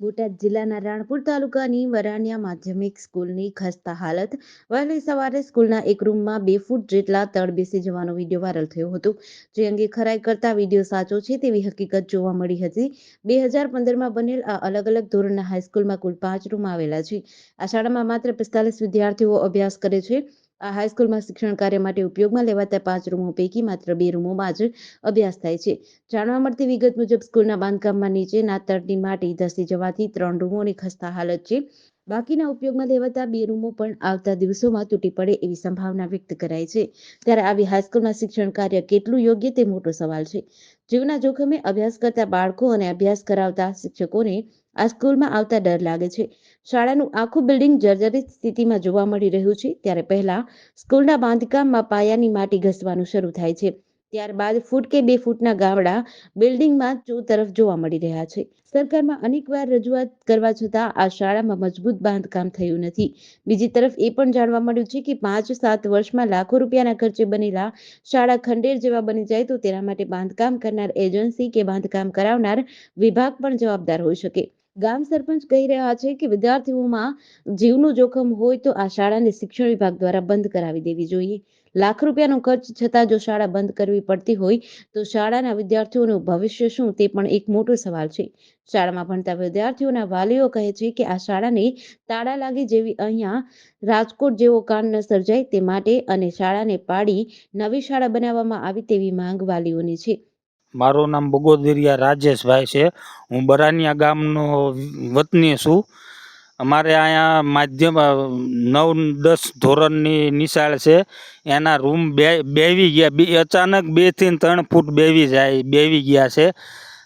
બોટાદ જિલ્લાના રાણપુર તાલુકાની વરાણિયા માધ્યમિક સ્કૂલની ખસ્તા હાલત. વહેલી સવારે સ્કૂલના એક રૂમમાં બે ફૂટ જેટલા તળ બેસી જવાનો વીડિયો વાયરલ થયો હતો. જે અંગે ખરાઈ કરતા વીડિયો સાચો છે તેવી હકીકત જોવા મળી હતી. બે હજાર પંદરમાં બનેલ આ અલગ અલગ ધોરણના હાઈસ્કૂલમાં કુલ પાંચ રૂમ આવેલા છે. આ શાળામાં માત્ર પિસ્તાલીસ વિદ્યાર્થીઓ અભ્યાસ કરે છે. આ હાઈસ્કૂલમાં શિક્ષણ કાર્ય માટે ઉપયોગમાં લેવાતા પાંચ રૂમો પૈકી માત્ર બે રૂમોમાં જ અભ્યાસ થાય છે. જાણવા મળતી વિગત મુજબ સ્કૂલના બાંધકામમાં નીચેના તળની માટી ધસી જવાથી ત્રણ રૂમોની ખસ્તા હાલત છે. બાકીના ઉપયોગમાં લેવાતા બે રૂમો પણ આવતા દિવસોમાં તૂટી પડે એવી સંભાવના વ્યક્ત કરાઈ છે. ત્યારે આવી હાઈસ્કૂલમાં શિક્ષણ કાર્ય કેટલું યોગ્ય તે મોટો સવાલ છે. જીવના જોખમે અભ્યાસ કરતા બાળકો અને અભ્યાસ કરાવતા શિક્ષકોને આ સ્કૂલમાં આવતા ડર લાગે છે. શાળાનું આખું બિલ્ડિંગ જર્જરિત સ્થિતિમાં જોવા મળી રહ્યું છે, ત્યારે પહેલા સ્કૂલના બાંધકામમાં પાયાની માટી ઘસવાનું શરૂ થાય છે. ત્યારબાદ ફૂટ કે બે ફૂટના ગાવડા બિલ્ડિંગમાં ચો તરફ જોવા મળી રહ્યા છે. સરકારમાં અનેકવાર રજૂઆત કરવા છતાં આ શાળામાં મજબૂત બાંધકામ થયું નથી. બીજી તરફ એ પણ જાણવા મળ્યું છે કે પાંચ સાત વર્ષમાં લાખો રૂપિયાના ખર્ચે બનેલા શાળા ખંડેર જેવા બની જાય તો તેના માટે બાંધકામ કરનાર એજન્સી કે બાંધકામ કરાવનાર વિભાગ પણ જવાબદાર હોઈ શકે. ગામ સરપંચ કહી રહ્યા છે કે વિદ્યાર્થીઓમાં જીવનું જોખમ હોય તો આ શાળાને શિક્ષણ વિભાગ દ્વારા બંધ કરાવી દેવી જોઈએ. લાખ રૂપિયાનો ખર્ચ છતાં જો શાળા બંધ કરવી પડતી હોય તો શાળાના વિદ્યાર્થીઓનું ભવિષ્ય શું તે પણ એક મોટો સવાલ છે. શાળામાં ભણતા વિદ્યાર્થીઓના વાલીઓ કહે છે કે આ શાળાને તાળા લાગી જેવી અહીંયા રાજકોટ જેવો કાંડ ન સર્જાય તે માટે અને શાળાને પાડી નવી શાળા બનાવવામાં આવી તેવી માંગ વાલીઓની છે. મારું નામ બગોદરિયા રાજેશભાઈ છે. હું બરાનિયા ગામનો વતની છું. અમારે અહીંયા માધ્યમ નવ, દસ ધોરણની નિશાળ છે. એના રૂમ બે બેવી ગયા. બે, અચાનક બેથી ત્રણ ફૂટ બેવી જાય બેવી ગયા છે.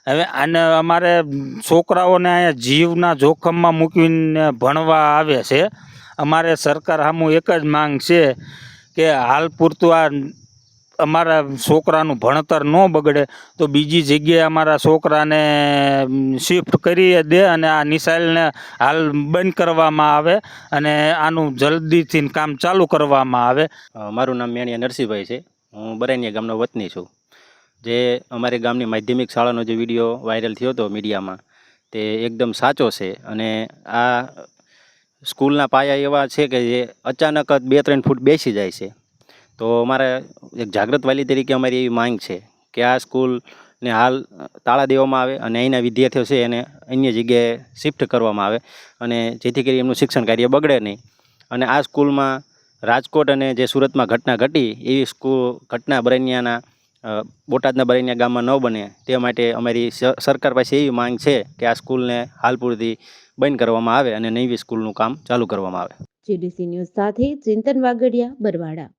હવે આને અમારે છોકરાઓને અહીંયા જીવના જોખમમાં મૂકીને ભણવા આવે છે. અમારે સરકાર સામું એક જ માંગ છે કે હાલ પૂરતું આ અમારા છોકરાનું ભણતર ન બગડે, તો બીજી જગ્યાએ અમારા છોકરાને શિફ્ટ કરી દે અને આ નિશાળને હાલ બંધ કરવામાં આવે અને આનું જલ્દીથી કામ ચાલુ કરવામાં આવે. મારું નામ મેણિયા નરસિંહભાઈ છે. હું બરાનિયા ગામનો વતની છું. જે અમારી ગામની માધ્યમિક શાળાનો જે વીડિયો વાયરલ થયો હતો મીડિયામાં, તે એકદમ સાચો છે અને આ સ્કૂલના પાયા એવા છે કે જે અચાનક જ બે ત્રણ ફૂટ બેસી જાય છે. તો અમારે એક જાગૃત વાલી તરીકે અમારી એવી માંગ છે કે આ સ્કૂલને હાલ તાળા દેવામાં આવે અને અહીંના વિદ્યાર્થીઓ છે એને અન્ય જગ્યાએ શિફ્ટ કરવામાં આવે અને જેથી કરી એમનું શિક્ષણ કાર્ય બગડે નહીં. અને આ સ્કૂલમાં રાજકોટ અને જે સુરતમાં ઘટના ઘટી, એવી સ્કૂલ ઘટના બરૈયાના બોટાદના બરૈયા ગામમાં ન બને તે માટે અમારી સરકાર પાસે એવી માંગ છે કે આ સ્કૂલને હાલ પૂરતી બંધ કરવામાં આવે અને નવી સ્કૂલનું કામ ચાલુ કરવામાં આવે. જીડીસી ન્યૂઝ સાથે ચિંતન વાગડિયા બરવાડા.